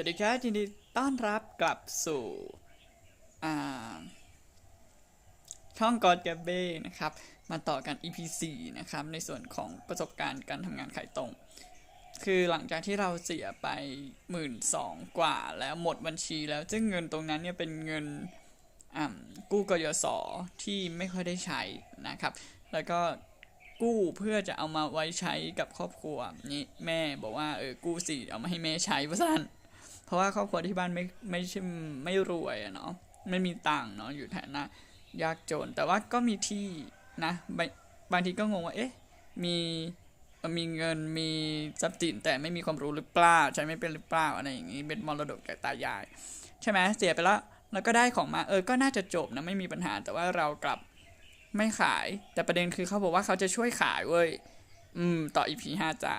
วัสดีครับยินดีต้อนรับกลับสู่ช่องกอดแกเบ้นะครับ มาต่อกัน EP 4นะครับ ในส่วนของประสบการณ์การทำงานขายตรง คือหลังจากที่เราเสียไปหมื่นสองกว่าแล้วหมดบัญชีแล้วซึ่งเงินตรงนั้นเนี่ยเป็นเงินกู้กยศที่ไม่ค่อยได้ใช้นะครับ แล้วก็กู้เพื่อจะเอามาไว้ใช้กับครอบครัวนี่แม่บอกว่าเออกู้สิเอามาให้แม่ใช้เพราะฉะนั้น เพราะว่าครอบครัวที่บ้านไม่ไม่ใช่ไม่รวยอะเนาะไม่มีตังค์เนาะอยู่ฐานะยากจน แต่ว่าก็มีที่นะบางบางทีก็งงว่าเอ๊ะมีมีเงินมีทรัพย์สินแต่ไม่มีความรู้หรือเปล่าใช้ไม่เป็นหรือเปล่าอะไรอย่างนี้เป็นมรดกจากตายาย ใช่ไหมเสียไปแล้วแล้วก็ได้ของมาเออก็น่าจะจบนะไม่มีปัญหาแต่ว่าเรากลับไม่ขาย แต่ประเด็นคือเขาบอกว่าเขาจะช่วยขายเว้ย อืม ต่อ EP ห้าจ้า